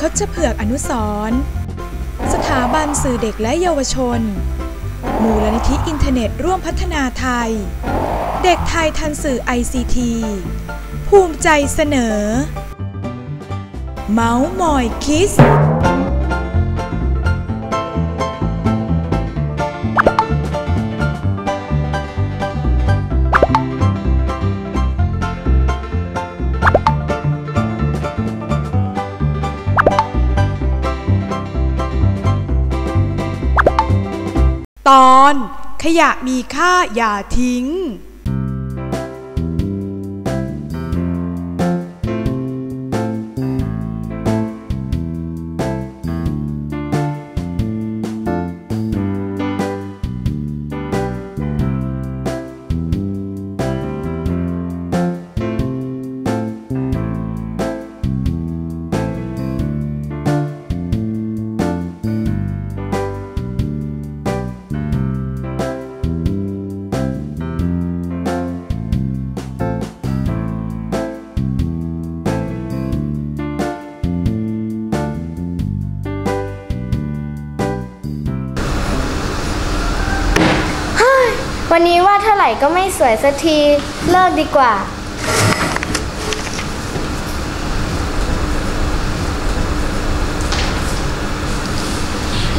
คดเผือกอนุสร์สถาบันสื่อเด็กและเยาวชน มูลนิธิอินเทอร์เน็ตร่วมพัฒนาไทย เด็กไทยทันสื่อ ICT ภูมิใจเสนอ เมาส์มอยคิส ตอนขยะมีค่าอย่าทิ้ง วันนี้ว่าเท่าไหร่ก็ไม่สวยสักที เลิกดีกว่า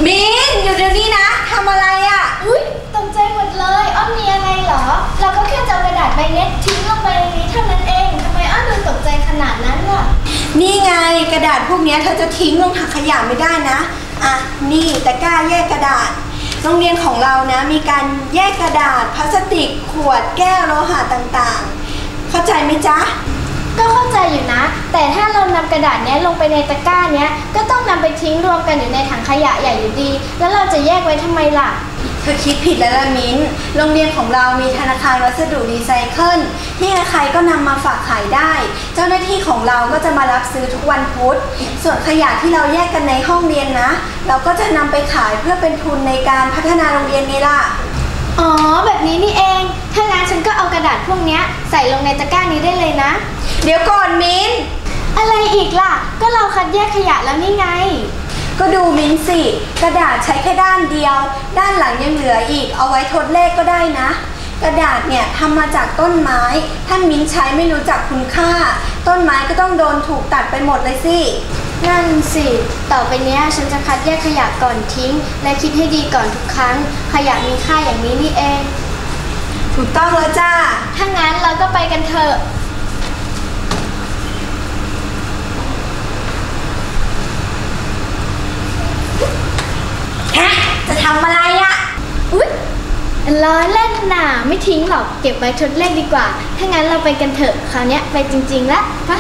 มินอยู่เดี๋ยวนี้นะทำอะไรอะ่ะ อุ๊ยตกใจหมดเลยอ้อมมีอะไรเหรอ เราก็แค่จะเอากระดาษใบเนี้ยทิ้งลงไปในนี้เท่านั้นเองทำไมอ้อมดูตกใจขนาดนั้นล่ะ นี่ไงกระดาษพวกเนี้ยเธอจะทิ้งลงถังขยะไม่ได้นะ อะ นี่ตะกร้าแยกกระดาษ โรงเรียนของเรานะมีการแยกกระดาษพลาสติก ขวดแก้วโลหะต่างๆ เข้าใจไหมจ๊ะ ก็เข้าใจอยู่นะ แต่ถ้าเรานำกระดาษเนี้ยลงไปในตะกร้าเนี้ยก็ต้องนำไปทิ้งรวมกันอยู่ในถังขยะใหญ่อยู่ดี แล้วเราจะแยกไว้ทำไมล่ะ เธอคิดผิดแล้วละมิ้น โรงเรียนของเรามีธนาคารวัสดุรีไซเคิลที่ใครๆก็นำมาฝากขายได้ เจ้าหน้าที่ของเราก็จะมารับซื้อทุกวันพุธ ส่วนขยะที่เราแยกกันในห้องเรียนนะ เราก็จะนำไปขายเพื่อเป็นทุนในการพัฒนาโรงเรียนไงล่ะ อ๋อ แบบนี้นี่เอง ถ้างั้นฉันก็เอากระดาษพวกเนี้ยใส่ลงในตะกร้านี้ได้เลยนะ เดี๋ยวก่อนมิ้น อะไรอีกล่ะ ก็เราคัดแยกขยะแล้วนี่ไง ก็ดูมิ้นสิ กระดาษใช้แค่ด้านเดียว ด้านหลังยังเหลืออีก เอาไว้ทดเลขก็ได้นะ กระดาษเนี่ยทำมาจากต้นไม้ ถ้ามิ้นใช้ไม่รู้จักคุณค่า ต้นไม้ก็ต้องโดนถูกตัดไปหมดเลยสิ นั่นสิ ต่อไปเนี้ยฉันจะคัดแยกขยะก่อนทิ้ง และคิดให้ดีก่อนทุกครั้ง ขยะมีค่าอย่างนี้นี่เอง ถูกต้องแล้วจ้า ถ้างั้นเราก็ไปกันเถอะ ฮะ จะทำอะไรอะอุ๊ยล้อเล่นน่ะไม่ทิ้งหรอก เก็บไว้ทดเล่นดีกว่า ถ้างั้นเราไปกันเถอะ คราวนี้ไปจริงๆแล้วปะ